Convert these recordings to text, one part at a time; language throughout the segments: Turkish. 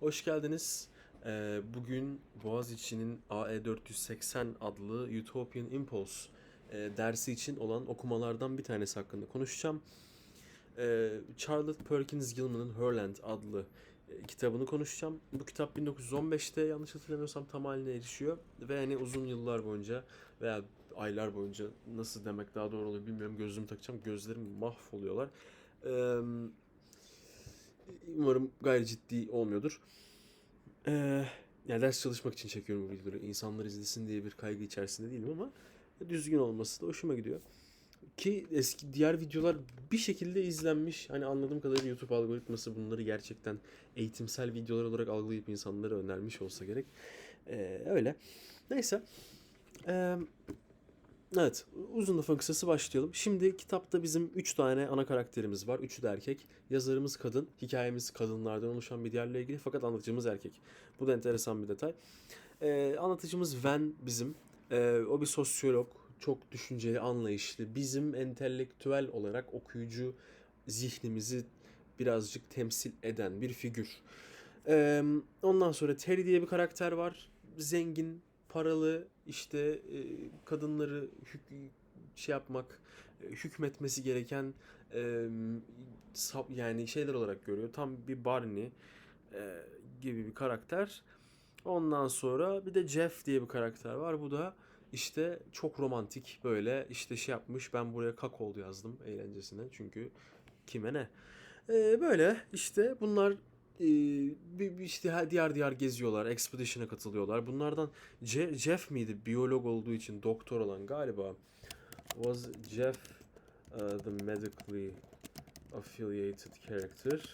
Hoş geldiniz. Ee, bugün Boğaziçi'nin AE480 adlı Utopian Impulse e, dersi için olan okumalardan bir tanesi hakkında konuşacağım. Ee, Charlotte Perkins Gilman'ın Herland adlı e, kitabını konuşacağım. Bu kitap 1915'te yanlış hatırlamıyorsam tam haline erişiyor ve hani uzun yıllar boyunca veya aylar boyunca nasıl demek daha doğru olur bilmiyorum gözlüğümü takacağım gözlerim mahvoluyorlar. Ee, umarım gayri ciddi olmuyordur. Ee, yani ders çalışmak için çekiyorum bu videoları. İnsanlar izlesin diye bir kaygı içerisinde değilim ama düzgün olması da hoşuma gidiyor. Ki eski diğer videolar bir şekilde izlenmiş. Hani anladığım kadarıyla YouTube algoritması bunları gerçekten eğitimsel videolar olarak algılayıp insanlara önermiş olsa gerek. Ee, öyle. Neyse. Ee, evet. Uzun lafın kısası başlayalım. Şimdi kitapta bizim 3 tane ana karakterimiz var. Üçü de erkek. Yazarımız kadın. Hikayemiz kadınlardan oluşan bir diğerle ilgili fakat anlatıcımız erkek. Bu da enteresan bir detay. Ee, anlatıcımız Van bizim. Ee, o bir sosyolog. Çok düşünceli, anlayışlı. Bizim entelektüel olarak okuyucu zihnimizi birazcık temsil eden bir figür. Ee, ondan sonra Terry diye bir karakter var. Zengin, paralı, işte e, kadınları hük- şey yapmak, e, hükmetmesi gereken e, sap- yani şeyler olarak görüyor. Tam bir Barney e, gibi bir karakter. Ondan sonra bir de Jeff diye bir karakter var. Bu da işte çok romantik böyle işte şey yapmış. Ben buraya kakol yazdım eğlencesine. Çünkü kime ne? E, böyle işte bunlar e, işte diğer diğer geziyorlar. Expedition'a katılıyorlar. Bunlardan Je- Jeff miydi? Biyolog olduğu için doktor olan galiba. Was Jeff uh, the medically affiliated character?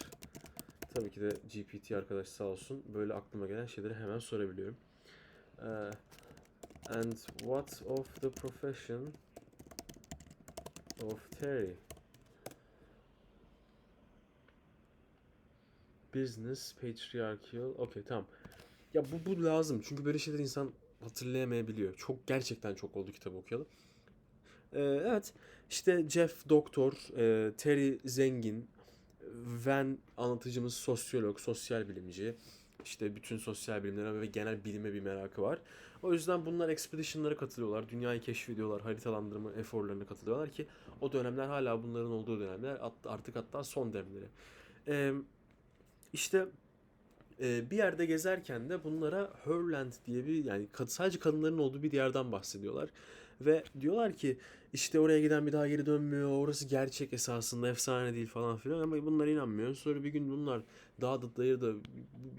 Tabii ki de GPT arkadaş sağ olsun. Böyle aklıma gelen şeyleri hemen sorabiliyorum. Uh, and what of the profession of Terry? Business, patriarchal. Okey tamam. Ya bu, bu lazım. Çünkü böyle şeyler insan hatırlayamayabiliyor. Çok gerçekten çok oldu kitabı okuyalı. Ee, evet. işte Jeff doktor, e, Terry zengin, Van anlatıcımız sosyolog, sosyal bilimci. İşte bütün sosyal bilimlere ve genel bilime bir merakı var. O yüzden bunlar expedition'lara katılıyorlar. Dünyayı keşfediyorlar. Haritalandırma eforlarına katılıyorlar ki o dönemler hala bunların olduğu dönemler. Artık hatta son demleri. Ee, işte e, bir yerde gezerken de bunlara Herland diye bir yani sadece kadınların olduğu bir yerden bahsediyorlar. Ve diyorlar ki işte oraya giden bir daha geri dönmüyor. Orası gerçek esasında efsane değil falan filan ama bunlar inanmıyor. Sonra bir gün bunlar dağda dayırda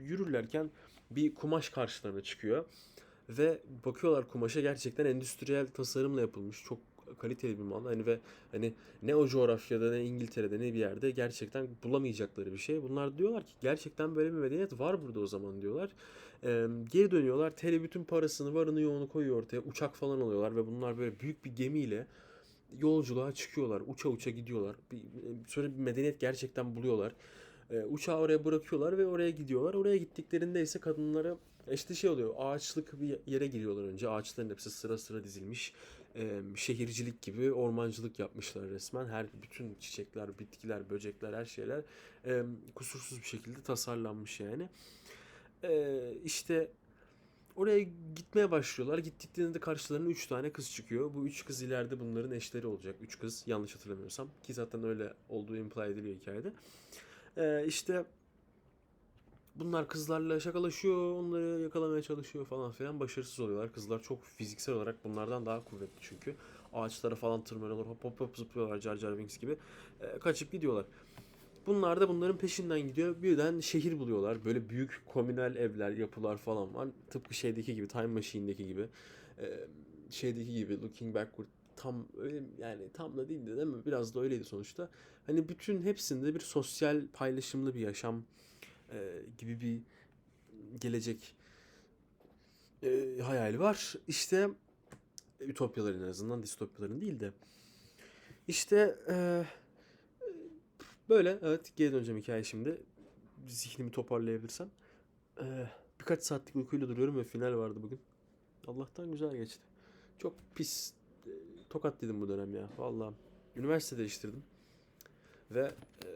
yürürlerken bir kumaş karşılarına çıkıyor. Ve bakıyorlar kumaşa gerçekten endüstriyel tasarımla yapılmış. Çok kaliteli bir mal. Hani ve hani ne o coğrafyada ne İngiltere'de ne bir yerde gerçekten bulamayacakları bir şey. Bunlar diyorlar ki gerçekten böyle bir medeniyet var burada o zaman diyorlar. Ee, geri dönüyorlar. Tele bütün parasını, varını yoğunu koyuyor ortaya. Uçak falan alıyorlar ve bunlar böyle büyük bir gemiyle yolculuğa çıkıyorlar. Uça uça gidiyorlar. Bir, sonra bir medeniyet gerçekten buluyorlar. Ee, uçağı oraya bırakıyorlar ve oraya gidiyorlar. Oraya gittiklerinde ise kadınlara işte şey oluyor. Ağaçlık bir yere giriyorlar önce. Ağaçların hepsi sıra sıra dizilmiş. Ee, şehircilik gibi ormancılık yapmışlar resmen. Her bütün çiçekler, bitkiler, böcekler, her şeyler e, kusursuz bir şekilde tasarlanmış yani. Ee, işte oraya gitmeye başlıyorlar. Gittiklerinde karşılarına 3 tane kız çıkıyor. Bu 3 kız ileride bunların eşleri olacak. 3 kız yanlış hatırlamıyorsam. Ki zaten öyle olduğu imply ediliyor hikayede. Ee, işte bunlar kızlarla şakalaşıyor, onları yakalamaya çalışıyor falan filan. Başarısız oluyorlar. Kızlar çok fiziksel olarak bunlardan daha kuvvetli çünkü. Ağaçlara falan tırmanıyorlar, hop hop hop zıplıyorlar Jar Jar Binks gibi. Ee, kaçıp gidiyorlar. Bunlar da bunların peşinden gidiyor. Birden şehir buluyorlar. Böyle büyük komünel evler, yapılar falan var. Tıpkı şeydeki gibi, Time Machine'deki gibi. Ee, şeydeki gibi, Looking Backward tam yani tam da değildi değil mi? Biraz da öyleydi sonuçta. Hani bütün hepsinde bir sosyal paylaşımlı bir yaşam e, gibi bir gelecek e, hayali var. İşte ütopyaların en azından distopyaların değil de. İşte e, böyle evet geri döneceğim hikaye şimdi. Zihnimi toparlayabilirsem. E, birkaç saatlik uykuyla duruyorum ve final vardı bugün. Allah'tan güzel geçti. Çok pis e, tokat dedim bu dönem ya. Vallahi üniversite değiştirdim. Ve e,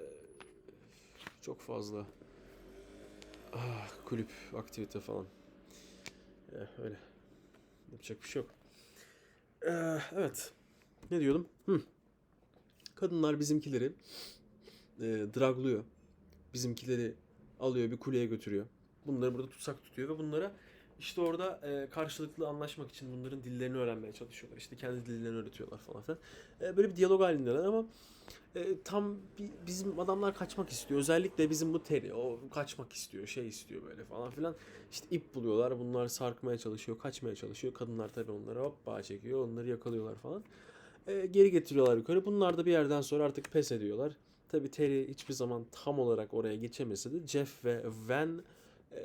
çok fazla kulüp, aktivite falan. Eh, öyle. Yapacak bir şey yok. Eh, evet. Ne diyordum? Hı. Kadınlar bizimkileri e, draglıyor. Bizimkileri alıyor bir kuleye götürüyor. Bunları burada tutsak tutuyor ve bunlara işte orada e, karşılıklı anlaşmak için bunların dillerini öğrenmeye çalışıyorlar. İşte kendi dillerini öğretiyorlar falan filan. E, böyle bir diyalog halindeler ama e, tam bi- bizim adamlar kaçmak istiyor. Özellikle bizim bu Terry o kaçmak istiyor, şey istiyor böyle falan filan. İşte ip buluyorlar. Bunlar sarkmaya çalışıyor, kaçmaya çalışıyor. Kadınlar tabii onları hop bağ çekiyor. Onları yakalıyorlar falan. E, geri getiriyorlar yukarı. Bunlar da bir yerden sonra artık pes ediyorlar. Tabii Terry hiçbir zaman tam olarak oraya geçemese de Jeff ve Van e,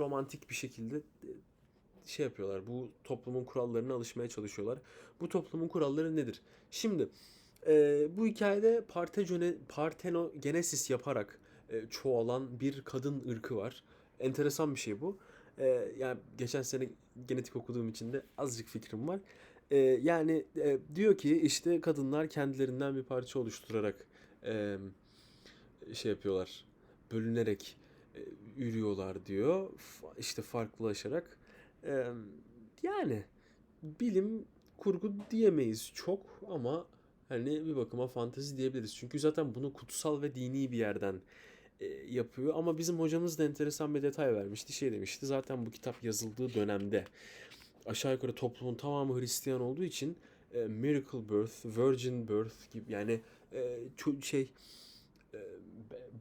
romantik bir şekilde e, şey yapıyorlar. Bu toplumun kurallarına alışmaya çalışıyorlar. Bu toplumun kuralları nedir? Şimdi e, bu hikayede Partejone, Partenogenesis yaparak e, çoğalan bir kadın ırkı var. Enteresan bir şey bu. E, yani geçen sene genetik okuduğum için de azıcık fikrim var. E, yani e, diyor ki işte kadınlar kendilerinden bir parça oluşturarak e, şey yapıyorlar. Bölünerek yürüyorlar diyor. İşte farklılaşarak. E, yani bilim kurgu diyemeyiz çok ama hani bir bakıma fantezi diyebiliriz. Çünkü zaten bunu kutsal ve dini bir yerden e, yapıyor. Ama bizim hocamız da enteresan bir detay vermişti. Şey demişti zaten bu kitap yazıldığı dönemde aşağı yukarı toplumun tamamı Hristiyan olduğu için e, miracle birth, virgin birth gibi yani e, şey e,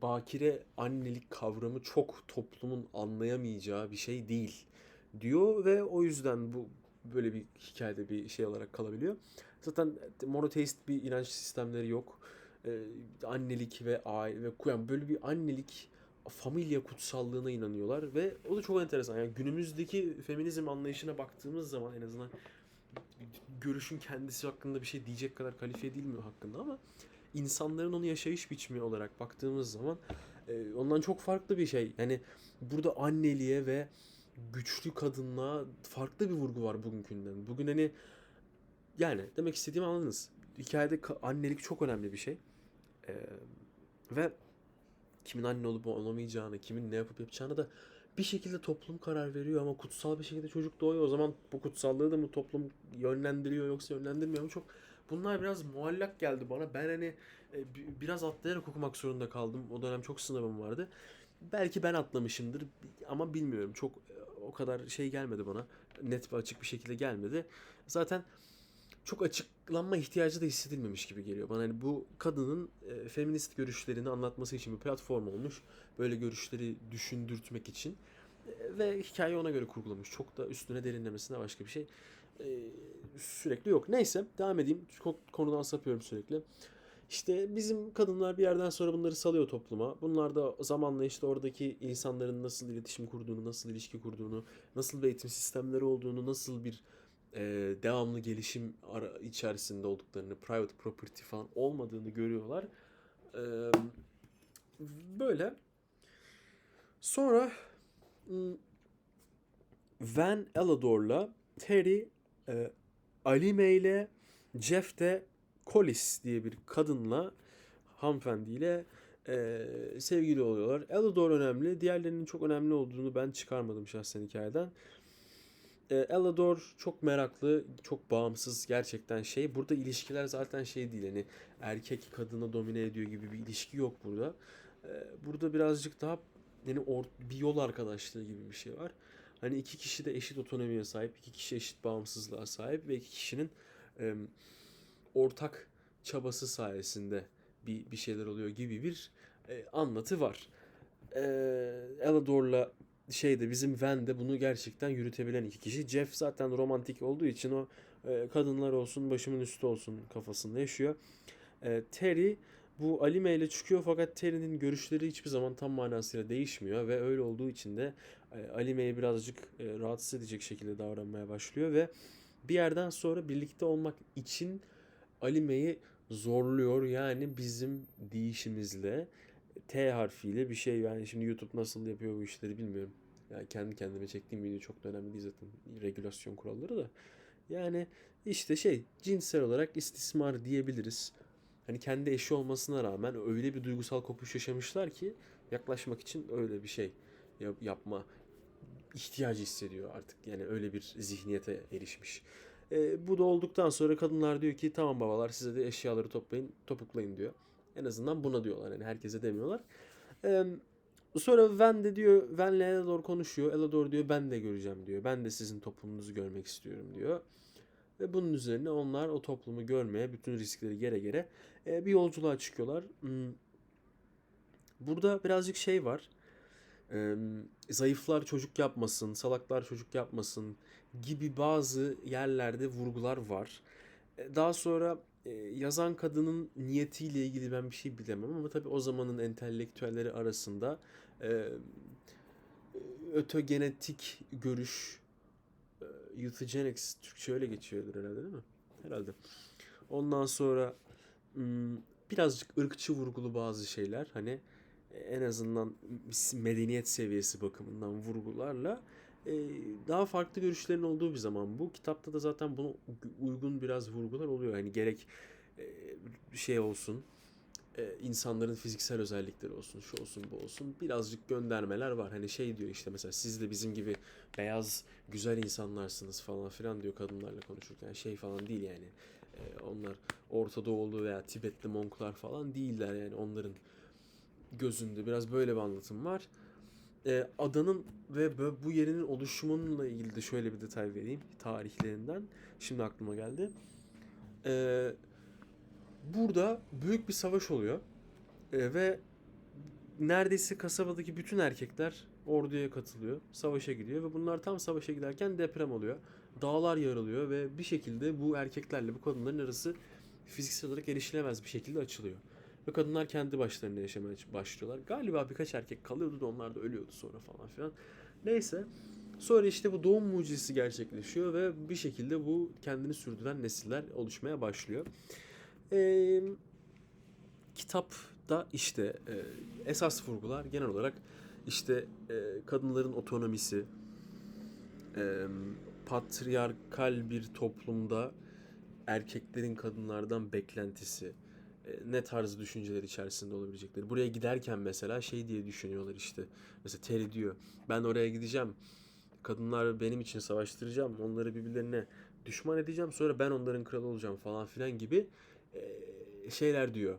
bakire annelik kavramı çok toplumun anlayamayacağı bir şey değil diyor ve o yüzden bu böyle bir hikayede bir şey olarak kalabiliyor. Zaten monoteist bir inanç sistemleri yok. Ee, annelik ve aile ve yani böyle bir annelik familya kutsallığına inanıyorlar ve o da çok enteresan. Yani günümüzdeki feminizm anlayışına baktığımız zaman en azından görüşün kendisi hakkında bir şey diyecek kadar kalifiye değil mi hakkında ama insanların onu yaşayış biçimi olarak baktığımız zaman e, ondan çok farklı bir şey. Yani burada anneliğe ve güçlü kadınlığa farklı bir vurgu var bugünkünden. Bugün hani yani demek istediğimi anladınız. Hikayede ka- annelik çok önemli bir şey. Ee, ve kimin anne olup olamayacağını, kimin ne yapıp yapacağını da bir şekilde toplum karar veriyor ama kutsal bir şekilde çocuk doğuyor. O zaman bu kutsallığı da mı toplum yönlendiriyor yoksa yönlendirmiyor mu? Çok bunlar biraz muallak geldi bana. Ben hani e, bi- biraz atlayarak okumak zorunda kaldım. O dönem çok sınavım vardı. Belki ben atlamışımdır ama bilmiyorum. Çok e, o kadar şey gelmedi bana. Net ve açık bir şekilde gelmedi. Zaten çok açıklanma ihtiyacı da hissedilmemiş gibi geliyor bana. Hani bu kadının e, feminist görüşlerini anlatması için bir platform olmuş. Böyle görüşleri düşündürtmek için. E, ve hikaye ona göre kurgulamış. Çok da üstüne derinlemesine başka bir şey e, sürekli yok. Neyse devam edeyim. Konudan sapıyorum sürekli. İşte bizim kadınlar bir yerden sonra bunları salıyor topluma. Bunlar da zamanla işte oradaki insanların nasıl iletişim kurduğunu, nasıl ilişki kurduğunu, nasıl bir eğitim sistemleri olduğunu, nasıl bir e, devamlı gelişim ara, içerisinde olduklarını, private property falan olmadığını görüyorlar. E, böyle. Sonra m, Van Ellador'la Terry e, Alime ile Jeff de Collis diye bir kadınla hanımefendiyle e, sevgili oluyorlar. Ellador önemli. Diğerlerinin çok önemli olduğunu ben çıkarmadım şahsen hikayeden. E, Ellador çok meraklı, çok bağımsız gerçekten şey. Burada ilişkiler zaten şey değil. Hani erkek kadını domine ediyor gibi bir ilişki yok burada. E, burada birazcık daha yani or, bir yol arkadaşlığı gibi bir şey var. Hani iki kişi de eşit otonomiye sahip, iki kişi eşit bağımsızlığa sahip ve iki kişinin e, ortak çabası sayesinde bir bir şeyler oluyor gibi bir e, anlatı var. E, Ellador'la şeyde bizim Van de bunu gerçekten yürütebilen iki kişi. Jeff zaten romantik olduğu için o e, kadınlar olsun başımın üstü olsun kafasında yaşıyor. E, Terry bu Alime ile çıkıyor fakat Terry'nin görüşleri hiçbir zaman tam manasıyla değişmiyor ve öyle olduğu için de e, Alime'yi birazcık e, rahatsız edecek şekilde davranmaya başlıyor ve bir yerden sonra birlikte olmak için Alime'yi zorluyor. Yani bizim deyişimizle T harfiyle bir şey yani şimdi YouTube nasıl yapıyor bu işleri bilmiyorum. Yani kendi kendime çektiğim video çok da önemli değil zaten. Regülasyon kuralları da. Yani işte şey cinsel olarak istismar diyebiliriz. Hani kendi eşi olmasına rağmen öyle bir duygusal kopuş yaşamışlar ki yaklaşmak için öyle bir şey yap- yapma ihtiyacı hissediyor artık. Yani öyle bir zihniyete erişmiş. E, bu da olduktan sonra kadınlar diyor ki tamam babalar size de eşyaları toplayın, topuklayın diyor. En azından buna diyorlar. Yani herkese demiyorlar. E, sonra Van de diyor, Van'le Elador konuşuyor. Elador diyor ben de göreceğim diyor. Ben de sizin toplumunuzu görmek istiyorum diyor. Ve bunun üzerine onlar o toplumu görmeye, bütün riskleri gere gere e, bir yolculuğa çıkıyorlar. Hmm. Burada birazcık şey var. E, zayıflar çocuk yapmasın, salaklar çocuk yapmasın gibi bazı yerlerde vurgular var. E, Daha sonra e, yazan kadının niyetiyle ilgili ben bir şey bilemem ama tabii o zamanın entelektüelleri arasında e, ötogenetik görüş, e, euthygenics Türkçe öyle geçiyordur herhalde değil mi? Herhalde. Ondan sonra hmm, birazcık ırkçı vurgulu bazı şeyler hani en azından medeniyet seviyesi bakımından vurgularla e, daha farklı görüşlerin olduğu bir zaman bu kitapta da zaten bunu uygun biraz vurgular oluyor. Yani gerek e, şey olsun e, insanların fiziksel özellikleri olsun şu olsun bu olsun birazcık göndermeler var. Hani şey diyor işte mesela siz de bizim gibi beyaz güzel insanlarsınız falan filan diyor kadınlarla konuşurken şey falan değil yani. E, onlar Orta Doğulu veya Tibetli monklar falan değiller yani onların gözünde biraz böyle bir anlatım var. E, adanın ve bu yerinin oluşumunla ilgili de şöyle bir detay vereyim tarihlerinden. Şimdi aklıma geldi. E, burada büyük bir savaş oluyor E, ve neredeyse kasabadaki bütün erkekler orduya katılıyor. Savaşa gidiyor ve bunlar tam savaşa giderken deprem oluyor. Dağlar yarılıyor ve bir şekilde bu erkeklerle bu kadınların arası fiziksel olarak erişilemez bir şekilde açılıyor. Ve kadınlar kendi başlarına yaşamaya başlıyorlar. Galiba birkaç erkek kalıyordu da onlar da ölüyordu sonra falan filan. Neyse. Sonra işte bu doğum mucizesi gerçekleşiyor ve bir şekilde bu kendini sürdüren nesiller oluşmaya başlıyor. Ee, kitapta işte e, esas vurgular genel olarak işte e, kadınların otonomisi, e, patriarkal bir toplumda erkeklerin kadınlardan beklentisi, e, ne tarz düşünceler içerisinde olabilecekleri. Buraya giderken mesela şey diye düşünüyorlar işte. Mesela Terry diyor ben oraya gideceğim. Kadınlar benim için savaştıracağım. Onları birbirlerine düşman edeceğim. Sonra ben onların kralı olacağım falan filan gibi e, şeyler diyor.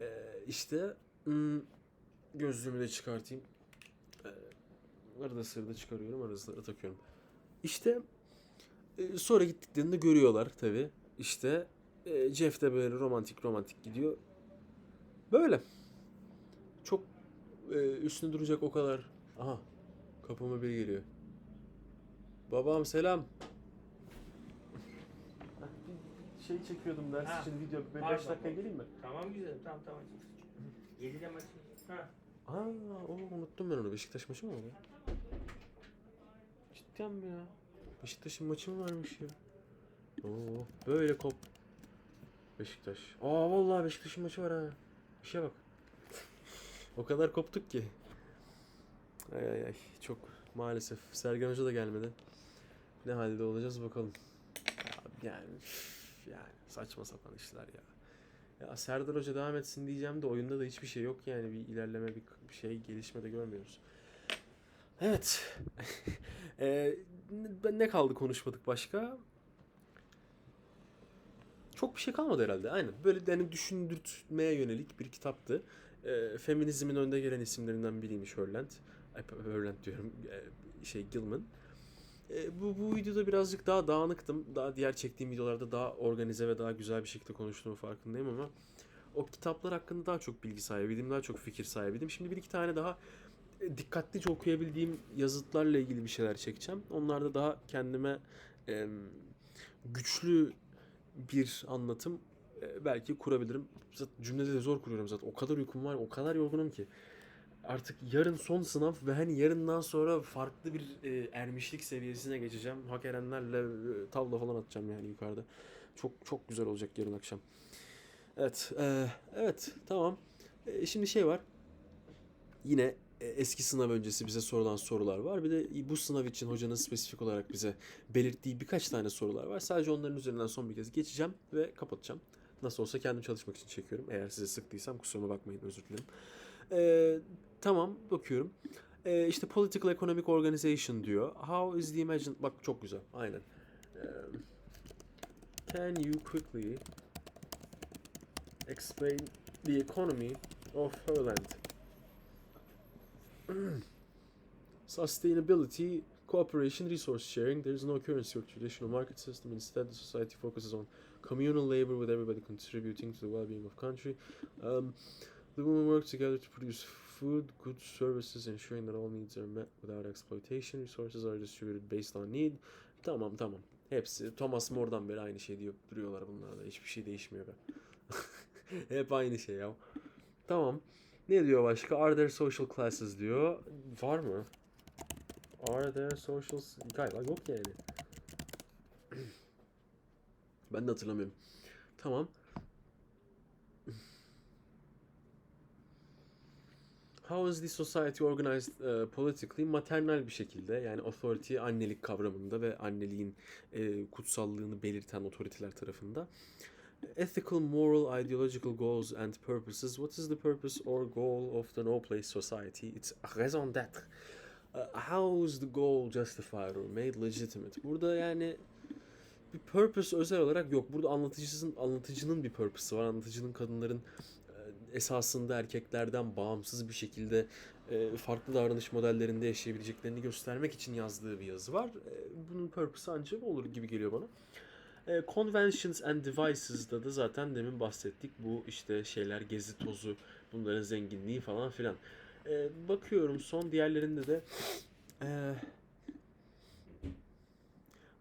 E, işte hmm, gözlüğümü de çıkartayım. E, arada sırada çıkarıyorum. Arada takıyorum. İşte e, sonra gittiklerinde görüyorlar tabi. İşte e, Jeff de böyle romantik romantik gidiyor. Böyle. Çok e, üstüne duracak o kadar. Aha. Kapıma biri geliyor. Babam selam. Şey çekiyordum ders Ha, için video. 5 pardon. dakika geleyim mi? Tamam güzelim tamam tamam. 7'de maç. Ha. Aa, o unuttum ben onu. Beşiktaş maçı mı oldu? Cidden mi ya? Beşiktaş'ın maçı mı varmış ya? Oo, böyle kop. Beşiktaş. Aa vallahi Beşiktaş'ın maçı var ha. İşe bak. o kadar koptuk ki. Ay ay ay çok maalesef. Sergen Hoca da gelmedi. Ne halde olacağız bakalım. Ya, yani üf, yani saçma sapan işler ya. Ya Serdar Hoca devam etsin diyeceğim de oyunda da hiçbir şey yok yani bir ilerleme bir, bir şey gelişme de görmüyoruz. Evet. Eee, ne- kaldı konuşmadık başka? Çok bir şey kalmadı herhalde. Aynen. Böyle hani düşündürtmeye yönelik bir kitaptı. Eee, feminizmin önde gelen isimlerinden biriymiş Hörland. Hörland diyorum. eee, şey Gilman. Eee, bu, bu videoda birazcık daha dağınıktım. Daha diğer çektiğim videolarda daha organize ve daha güzel bir şekilde konuştuğumu farkındayım ama o kitaplar hakkında daha çok bilgi sahibiydim. Daha çok fikir sahibiydim. Şimdi bir iki tane daha e, dikkatlice okuyabildiğim yazıtlarla ilgili bir şeyler çekeceğim. Onlarda daha kendime em, güçlü bir anlatım e, belki kurabilirim. Zaten cümlede de zor kuruyorum zaten. O kadar uykum var, o kadar yorgunum ki. Artık yarın son sınav ve hani yarından sonra farklı bir e, ermişlik seviyesine geçeceğim. Hak erenlerle e, tavla falan atacağım yani yukarıda. Çok çok güzel olacak yarın akşam. Evet, e, evet tamam. E, şimdi şey var. Yine e, eski sınav öncesi bize sorulan sorular var. Bir de bu sınav için hocanın spesifik olarak bize belirttiği birkaç tane sorular var. Sadece onların üzerinden son bir kez geçeceğim ve kapatacağım. Nasıl olsa kendim çalışmak için çekiyorum. Eğer size sıktıysam kusuruma bakmayın özür dilerim. Ee, tamam bakıyorum. Ee, işte political economic organization diyor. How is the imagine... Bak çok güzel. Aynen. Can you quickly explain the economy of Holland? Sustainability, cooperation, resource sharing. There is no currency or traditional market system. Instead, the society focuses on communal labor with everybody contributing to the well-being of country. Um, the women work together to produce food, goods, services, ensuring that all needs are met without exploitation. Resources are distributed based on need. Tamam tamam. Hepsi Thomas More'dan beri aynı şey diyor duruyorlar bunlar da. Hiçbir şey değişmiyor be. Hep aynı şey ya. Tamam. Ne diyor başka? Are there social classes diyor. Var mı? Are there social... Galiba yok yani. ben de hatırlamıyorum. Tamam. How is the society organized uh, politically? Maternal bir şekilde yani authority annelik kavramında ve anneliğin e, kutsallığını belirten otoriteler tarafında. Ethical, moral, ideological goals and purposes. What is the purpose or goal of the no place society? It's raison d'être. Uh, how is the goal justified or made legitimate? Burada yani bir purpose özel olarak yok. Burada anlatıcısının anlatıcının bir purpose'ı var. Anlatıcının kadınların esasında erkeklerden bağımsız bir şekilde e, farklı davranış modellerinde yaşayabileceklerini göstermek için yazdığı bir yazı var. E, Bunun purpose'ı ancak olur gibi geliyor bana. E, Conventions and Devices'da da zaten demin bahsettik. Bu işte şeyler, gezi tozu, bunların zenginliği falan filan. E, bakıyorum son diğerlerinde de e,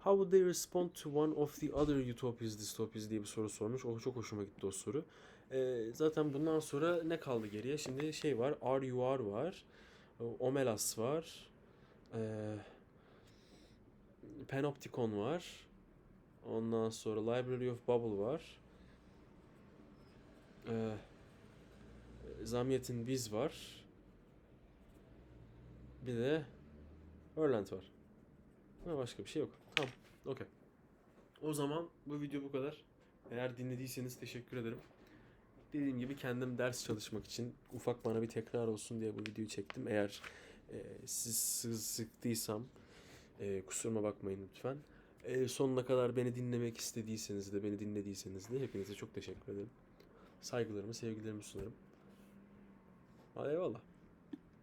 How would they respond to one of the other utopias, dystopias diye bir soru sormuş. O çok hoşuma gitti o soru. E, zaten bundan sonra ne kaldı geriye? Şimdi şey var, RUR var, Omelas var, e, Panopticon var. Ondan sonra Library of Bubble var. Ee, Zamiyet'in Biz var. Bir de Erland var. Ha, başka bir şey yok. Tamam. Okey. O zaman bu video bu kadar. Eğer dinlediyseniz teşekkür ederim. Dediğim gibi kendim ders çalışmak için ufak bana bir tekrar olsun diye bu videoyu çektim. Eğer e, siz sı- sıktıysam e, kusuruma bakmayın lütfen. E, sonuna kadar beni dinlemek istediyseniz de beni dinlediyseniz de hepinize çok teşekkür ederim. Saygılarımı, sevgilerimi sunarım. Hadi eyvallah.